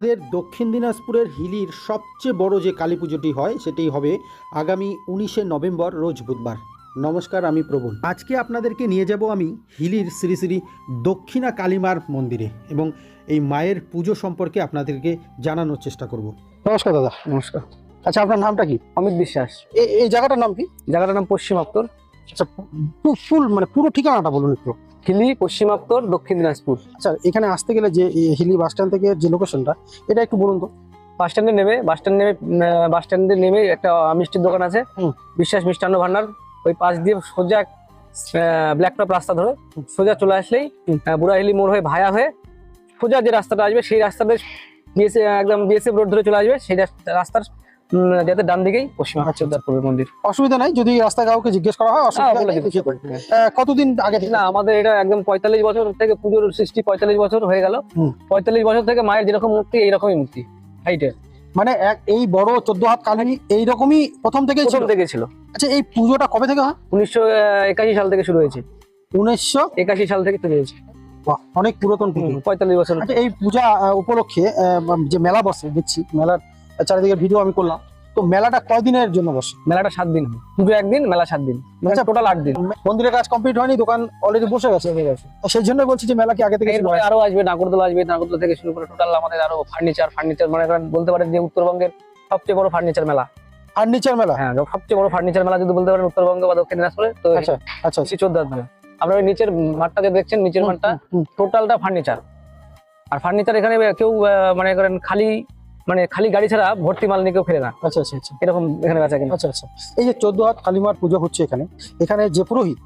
আমাদের দক্ষিণ দিনাজপুরের হিলির সবচেয়ে বড় যে কালী পুজোটি হয় সেটি হবে আগামী উনিশে নভেম্বর রোজ বুধবার। নমস্কার আমি প্রবণ আজকে আপনাদেরকে নিয়ে যাব আমি হিলির শ্রী শ্রী দক্ষিণা কালীমার মন্দিরে এবং এই মায়ের পুজো সম্পর্কে আপনাদেরকে জানানোর চেষ্টা করব। নমস্কার দাদা নমস্কার। আচ্ছা আপনার নামটা কি? অমিত বিশ্বাস। এ- এই জায়গাটার নাম কি? জায়গাটার নাম পশ্চিম আক্তর আচ্ছা ফুল মানে পুরো ঠিকানাটা বলুন একটু। হিলি পশ্চিম আক্তর দক্ষিণ দিনাজপুর আচ্ছা এখানে আসতে গেলে যে হিলি বাস স্ট্যান্ড থেকে যে লোকেশনটা এটা একটু বলুন তো বাস স্ট্যান্ডে নেমে বাস স্ট্যান্ড নেমে বাস স্ট্যান্ডে নেমে একটা মিষ্টির দোকান আছে। বিশ্বাস মিষ্টান্ন ভান্ডার ওই পাশ দিয়ে সোজা ব্ল্যাক টপ রাস্তা ধরে সোজা চলে আসলেই হুম। আহ, বুড়াহিলি মোড় হয়ে ভায়া হয়ে সোজা যে রাস্তাটা আসবে সেই রাস্তাতে বিএসএ একদম বিএসএফ রোড ধরে চলে আসবে সেই রাস্তা- রাস্তার যাতে ডান দিকেই পশ্চিম আচ্ছা মন্দির। অসুবিধা নাই যদি রাস্তায় কাউকে জিজ্ঞেস করা হয় হ্যাঁ, কতদিন আগে না আমাদের এটা একদম পঁয়তাল্লিশ বছর থেকে পুজোর সৃষ্টি পঁয়তাল্লিশ বছর হয়ে গেল। পঁয়তাল্লিশ বছর থেকে মায়ের যেরকম মূর্তি এইরকমই মূর্তি হাইটের। মানে এক এই বড় চোদ্দ হাত কালী এইরকমই প্রথম থেকেই ছিল? থেকে ছিল। আচ্ছা এই পুজোটা কবে থেকে হয়? উনিশশো একাশি সাল থেকে শুরু হয়েছে। উনিশশো? একাশি সাল থেকে শুরু হয়েছে। অনেক পুরাতন পুজো। পঁয়তাল্লিশ বছর। আচ্ছা এই পূজা উপলক্ষে যে মেলা বসে দেখছি মেলার চারিদিকে ভিডিও আমি করলাম। তো মেলাটা কয়দিনের জন্য বসে? মেলাটা সাত দিন হয় পুজো একদিন মেলা সাত দিন। মানে আচ্ছা। টোটাল আট দিন। মন্দিরের কাজ কমপ্লিট হয়নি দোকান অলরেডি বসে গেছে। হয়ে গেছে। সেই জন্য বলছি যে মেলা কি আগে থেকে? আরও আসবে নাগরদোলা আসবে। নাগরদোলা থেকে শুরু করে টোটাল আমাদের আরও ফার্নিচার ফার্নিচার মানে করেন বলতে পারেন যে উত্তরবঙ্গের সবচেয়ে বড় ফার্নিচার মেলা। ফার্নিচার মেলা? হ্যাঁ সবচেয়ে বড় ফার্নিচার মেলা যদি বলতে পারেন উত্তরবঙ্গ বা দক্ষিণ দিনাজপুরে তো আচ্ছা আচ্ছা। আচ্ছা। চোদ্দ মেলা আপনারা ওই নিচের মাঠটা যে দেখছেন নিচের মাঠটা। টোটালটা ফার্নিচার আর ফার্নিচার এখানে কেউ মানে করেন খালি মানে খালি গাড়ি ছাড়া ভর্তি মাল নিয়ে কেউ ফেলে না। আচ্ছা আচ্ছা আচ্ছা। এরকম এখানে বেচা কিনা। আচ্ছা আচ্ছা। এই যে চোদ্দ হাত কালীমার পুজো হচ্ছে এখানে এখানে যে পুরোহিত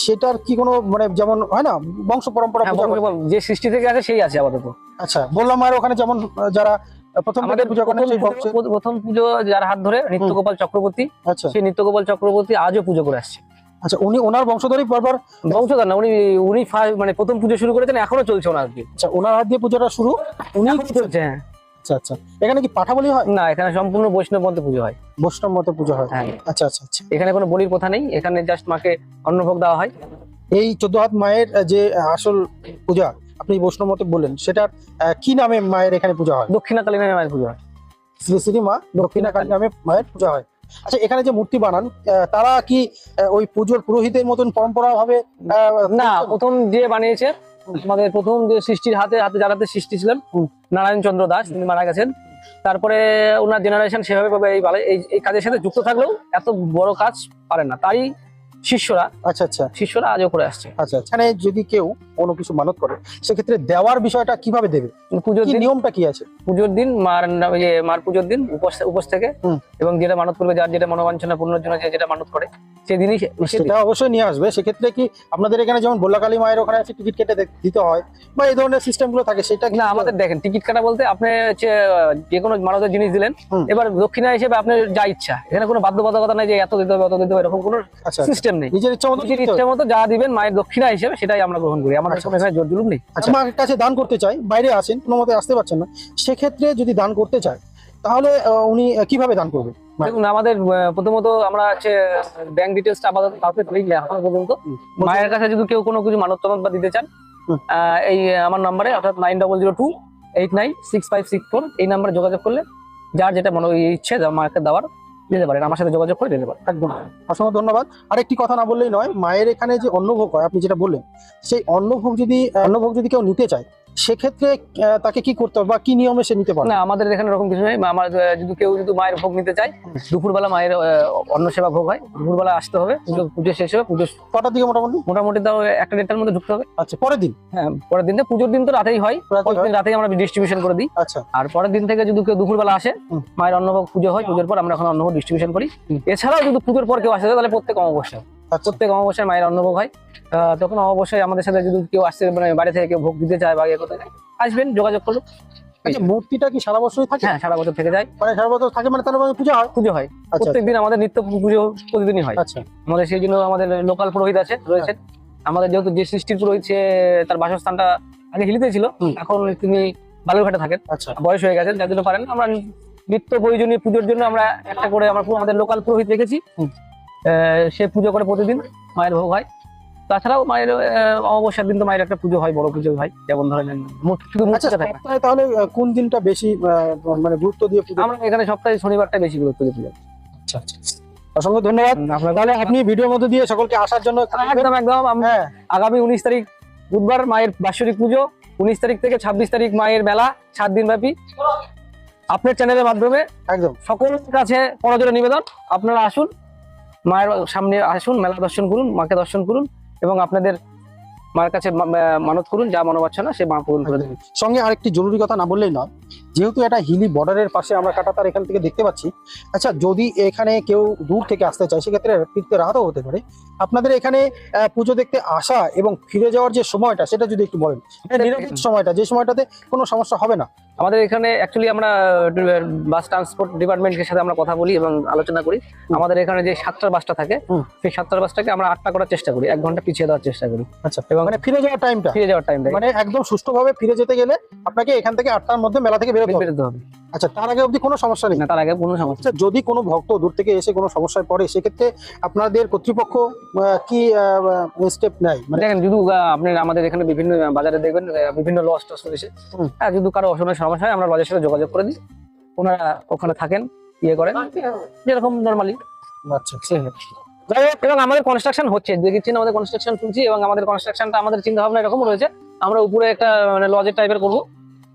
সেটার কি কোনো মানে যেমন হয় না বংশ পরম্পরা হ্যাঁ, যে সৃষ্টি থেকে আছে সেই আছে আপাতত। আচ্ছা বললাম আর ওখানে যেমন যারা প্রথম আমাদের পূজা করেন প্রথম পুজো- যার হাত ধরে নিত্যগোপাল চক্রবর্তী আচ্ছা। সেই নিত্যগোপাল চক্রবর্তী আজও পুজো করে আসছে। আচ্ছা উনি ওনার বংশধরই পরপর বংশধর না উনি উনি মানে প্রথম পুজো শুরু করেছেন এখনও চলছে ওনার আচ্ছা ওনার হাত দিয়ে পুজোটা শুরু উনি চলছে হ্যাঁ। আচ্ছা আচ্ছা। এখানে কি পাঠা বলি হয়? না এখানে সম্পূর্ণ বৈষ্ণব মধ্যে পুজো হয়। বৈষ্ণব মতে পুজো হয়। হ্যাঁ। আচ্ছা আচ্ছা আচ্ছা। এখানে কোনো বলির কথা নেই এখানে জাস্ট মাকে অন্নভোগ দেওয়া হয়। এই চোদ্দ হাত মায়ের যে আসল পূজা আপনি বৈষ্ণব মতে বললেন সেটার কি নামে মায়ের এখানে পূজা হয়? দক্ষিণা কালী নামে মায়ের পুজো হয়। শ্রী শ্রী মা দক্ষিণা কালী নামে মায়ের পূজা হয়। আচ্ছা এখানে যে মূর্তি বানান তারা কি ওই পুজোর পুরোহিতের মতন পরম্পরা ভাবে না প্রথম যে বানিয়েছে আমাদের প্রথম যে সৃষ্টির হাতে হাতে যারাতে সৃষ্টি ছিলেন। নারায়ণ চন্দ্র দাস তিনি মারা গেছেন। তারপরে ওনার জেনারেশন সেভাবে পাবে এই এই এই কাজের সাথে যুক্ত থাকলেও এত বড় কাজ পারেন না। তাই শিষ্যরা আচ্ছা আচ্ছা। শিষ্যরা আজও করে আসছে। আচ্ছা এখানে যদি কেউ কোনো কিছু মানত করে সেক্ষেত্রে দেওয়ার বিষয়টা কীভাবে দেবে? পুজোর দিন নিয়মটা কি আছে? পুজোর দিন মার ইয়ে, মার পুজোর দিন উপোস উপোস থেকে এবং যেটা মানত করবে যার যেটা মনোবাঞ্ছনা পূর্ণের জন্য যেটা মানত করে সেদিনই সেটা অবশ্যই নিয়ে আসবে। সেক্ষেত্রে কি আপনাদের এখানে যেমন বল্লাকালী মায়ের ওখানে আছে টিকিট কেটে দিতে হয় বা এই ধরনের সিস্টেমগুলো থাকে সেটা না আমাদের দেখেন টিকিট কাটা বলতে আপনি হচ্ছে যে কোনো মানবের জিনিস দিলেন এবার দক্ষিণা হিসেবে আপনার যা ইচ্ছা এখানে কোনো বাধ্যবাধকতা নাই যে এত দিতে হবে অত দিতে হবে এরকম কোনো আচ্ছা সিস্টেম নেই। নিজের। ইচ্ছা মতো যা দিবেন মায়ের দক্ষিণা হিসেবে সেটাই আমরা গ্রহণ করি। আচ্ছা, এখানে জোর জুলুম নেই? আচ্ছা। কাছে দান করতে চাই বাইরে আছেন কোনো মতে আসতে পারছেন না সেক্ষেত্রে যদি দান করতে চায় তাহলে উনি কীভাবে দান করবে? দেখুন আমাদের প্রথমত আমরা হচ্ছে ব্যাংক ডিটেলসটা কাউকে এখনও পর্যন্ত মায়ের কাছে যদি কেউ কোনো কিছু মানত বা দিতে চান আহ, এই আমার নাম্বারে অর্থাৎ nine double zero two eight nine six five six four এই নাম্বারে যোগাযোগ করলে যার যেটা মনে ইচ্ছে মাকে দেওয়ার দিতে পারেন, আমার সাথে যোগাযোগ করে দিতে পারেন। একদম অসংখ্য ধন্যবাদ। আর একটি কথা না বললেই নয়, মায়ের এখানে যে অন্নভোগ হয়, আপনি যেটা বললেন, সেই অন্নভোগ যদি অন্নভোগ যদি কেউ নিতে চায় সেক্ষেত্রে তাকে কি করতে হবে বা কি নিয়মে সে নিতে পারে না আমাদের এখানে এরকম কিছু নেই। আমার যদি কেউ যদি মায়ের ভোগ নিতে চায় দুপুরবেলা মায়ের অন্ন সেবা ভোগ হয়। দুপুরবেলা আসতে হবে পুজো পুজো শেষ হবে পুজো কটার দিকে মোটামুটি? মোটামুটি তাও একটা দেড়টার মধ্যে ঢুকতে হবে। আচ্ছা পরের দিন? হ্যাঁ পরের দিন। তো পুজোর দিন তো রাতেই হয়। রাতেই দিন রাতেই আমরা ডিস্ট্রিবিউশন করে দিই। আচ্ছা। আর পরের দিন থেকে যদি কেউ দুপুরবেলা আসে মায়ের অন্নভোগ পুজো হয় পুজোর পর আমরা এখন অন্নভোগ ডিস্ট্রিবিউশন করি। এছাড়াও যদি পুজোর পর কেউ আসে তাহলে প্রত্যেক অমাবস্যা। প্রত্যেক অমাবস্যায় মায়ের অন্নভোগ হয়। তখন অবশ্যই আমাদের সাথে যদি কেউ আসছে মানে বাড়ি থেকে কেউ ভোগ দিতে চায় বা ইয়ে করতে চায় আসবেন যোগাযোগ করুন। আচ্ছা মূর্তিটা কি সারা বছরই থাকে? হ্যাঁ সারা বছর থেকে যায়। মানে সারা বছর থাকে মানে তার মানে পূজা হয়? পুজো হয়। আচ্ছা। প্রত্যেক দিন আমাদের নিত্য পুজো প্রতিদিনই হয়। আচ্ছা। আমাদের সেই জন্য আমাদের লোকাল পুরোহিত আছে রয়েছেন। আমাদের যেহেতু যে সৃষ্টির পুরোহিত সে তার বাসস্থানটা আগে হিলিতে ছিল এখন তিনি বালুরঘাটে থাকেন। আচ্ছা। বয়স হয়ে গেছেন যার জন্য পারেন। আমরা নিত্য প্রয়োজনীয় পুজোর জন্য আমরা একটা করে আমরা আমাদের লোকাল পুরোহিত রেখেছি। সে পুজো করে প্রতিদিন মায়ের ভোগ হয়। তাছাড়াও মায়ের অমাবস্যার দিন তো মায়ের একটা পুজো হয় বড় পুজো হয় যেমন ধরেন শুধু আচ্ছা তাহলে কোন দিনটা বেশি মানে গুরুত্ব দিয়ে পুজো? আমরা এখানে সপ্তাহে শনিবারটা বেশি গুরুত্ব দিয়ে পুজো আচ্ছা আচ্ছা। অসংখ্য ধন্যবাদ। তাহলে আপনি ভিডিওর মধ্যে দিয়ে সকলকে আসার জন্য একদম একদম। হ্যাঁ। আগামী উনিশ তারিখ বুধবার মায়ের বাৎসরিক পুজো উনিশ তারিখ থেকে ছাব্বিশ তারিখ মায়ের মেলা সাত দিন ব্যাপী। আপনার চ্যানেলের মাধ্যমে একদম। সকলের কাছে পরাজয় নিবেদন আপনারা আসুন মায়ের সামনে আসুন মেলা দর্শন করুন মাকে দর্শন করুন এবং আপনাদের মায়ের কাছে মানত করুন যা মনোবাচ্ছনা সে মা পূরণ করে দেবেন। সঙ্গে আরেকটি জরুরি কথা না বললেই নয় যেহেতু এটা হিলি বর্ডারের পাশে আমরা কাটাতার এখান থেকে দেখতে পাচ্ছি আচ্ছা যদি এখানে কেউ দূর থেকে আসতে চায় সেক্ষেত্রে ফিরতে রাতও হতে পারে। আপনাদের এখানে আহ, পুজো দেখতে আসা এবং ফিরে যাওয়ার যে সময়টা সেটা যদি একটু বলেন। মানে সময়টা যে সময়টাতে কোনো সমস্যা হবে না। আমাদের এখানে অ্যাকচুয়ালি আমরা বাস ট্রান্সপোর্ট ডিপার্টমেন্টের সাথে আমরা কথা বলি এবং আলোচনা করি। আমাদের এখানে যে সাতটার বাসটা থাকে সেই সাতটার বাসটাকে আমরা আটটা করার চেষ্টা করি এক ঘণ্টা পিছিয়ে দেওয়ার চেষ্টা করি। আচ্ছা এবং মানে ফিরে যাওয়ার টাইমটা ফিরে যাওয়ার টাইমটা মানে একদম সুষ্ঠুভাবে ফিরে যেতে গেলে আপনাকে এখান থেকে আটটার মধ্যে মেলা থেকে বেরোতে হবে। আচ্ছা তার আগে অবধি কোনো সমস্যা নেই? না তার আগে কোনো সমস্যা আচ্ছা যদি কোনো ভক্ত দূর থেকে এসে কোনো সমস্যায় পড়ে সেক্ষেত্রে আপনাদের কর্তৃপক্ষ কি স্টেপ নেয়? মানে দেখেন যদি আহ, আপনি আমাদের এখানে বিভিন্ন বাজারে দেখবেন বিভিন্ন লস টস রয়েছে। হুম। হ্যাঁ যদি কারও অসুবিধার সমস্যা হয় আমরা লজের সাথে যোগাযোগ করে দিই। ওনারা ওখানে থাকেন ইয়ে করেন। যেরকম নর্মালি আচ্ছা। যাই হোক এবং আমাদের কনস্ট্রাকশন হচ্ছে। দেখেছেন আমাদের কনস্ট্রাকশন শুনছি এবং আমাদের কনস্ট্রাকশনটা আমাদের চিন্তা ভাবনা এরকম রয়েছে। আমরা উপরে একটা মানে লজের টাইপের করব।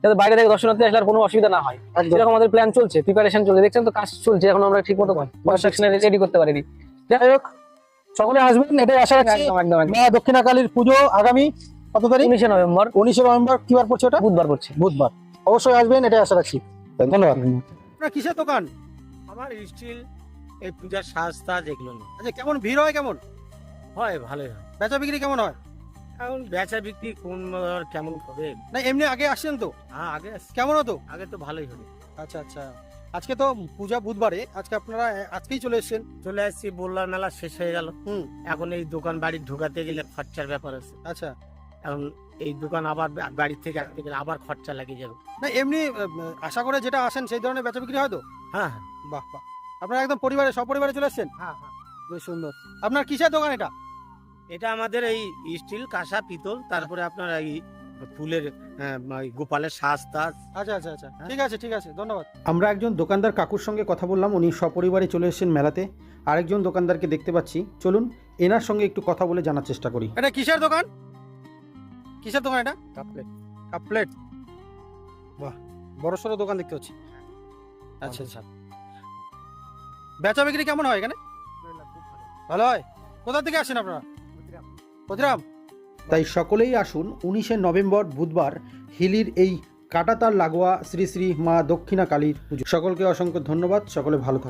যাতে বাইরে থেকে দর্শনার্থী আসলে আর কোনো অসুবিধা না হয়। এরকম আমাদের প্ল্যান চলছে প্রিপারেশন চলছে। দেখছেন তো কাজ চলছে এখন আমরা ঠিক মতো কনস্ট্রাকশনে রেডি করতে পারিনি। যাই হোক সকলে আসবেন এটাই আশা রাখছি। একদম একদম একদম। মা দক্ষিণাকালীর পুজো আগামী কত তারিখ? উনিশে নভেম্বর। উনিশে নভেম্বর কি বার পড়ছে ওটা? বুধবার করছে বুধবার। অবশ্যই আসবেন এটাই আশা রাখছি। ধন্যবাদ। আপনার কিসের দোকান? আমার স্টিল এই পূজার সাজ তাজ এগুলো আচ্ছা কেমন ভিড় হয় কেমন? হয় ভালোই হয়। বেচা বিক্রি কেমন হয়? এখন বেচা বিক্রি কোন আর কেমন হবে? না এমনি আগে আসছেন তো? হ্যাঁ আগে আস- কেমন হতো? আগে তো ভালোই হলো আচ্ছা আচ্ছা। আজকে তো পূজা বুধবারে আজকে আপনারা আজকেই চলে এসেছেন। চলে আসছি বললাম মেলা শেষ হয়ে গেল। হুম। এখন এই দোকান বাড়ি ঢোকাতে গেলে খরচার ব্যাপার আছে। আচ্ছা। এখন এই দোকান আবার বা- বাড়ি থেকে আসতে গেলে আবার খরচা লাগিয়ে যাবে। না এমনি আহ, আশা করে যেটা আসেন সেই ধরনের বেচা বিক্রি হয় তো? হ্যাঁ হ্যাঁ। বাহ বাহ। আপনারা একদম পরিবারে সপরিবারে চলে এসেছেন? হ্যাঁ হ্যাঁ। বেশ সুন্দর। আপনার কিসের দোকান এটা? এটা আমাদের এই স্টিল কাঁসা পিতল তারপরে আপনার এই ফুলের আহ, গোপালের সাজ তাজ আচ্ছা আচ্ছা আচ্ছা। হ্যাঁ। ঠিক আছে ঠিক আছে ধন্যবাদ। আমরা একজন দোকানদার কাকুর সঙ্গে কথা বললাম উনি সপরিবারে চলে এসেছেন মেলাতে। আরেকজন দোকানদারকে দেখতে পাচ্ছি। চলুন এনার সঙ্গে একটু কথা বলে জানার চেষ্টা করি। এটা কিসের দোকান? কিসের দোকান এটা? কাপড়ের। কাপ প্লেট বাহ বড় সড়ো দোকান দেখতে পাচ্ছি। আচ্ছা আচ্ছা। বেচা বিক্রি কেমন হয় এখানে? ভালো হয়। কোথা থেকে আসেন আপনারা? ক্ষুদিরাম তাই সকলেই আসুন উনিশে নভেম্বর বুধবার হিলির এই কাটাতার লাগোয়া শ্রী শ্রী মা দক্ষিণা কালীর পুজো। সকলকে অসংখ্য ধন্যবাদ। সকলে ভালো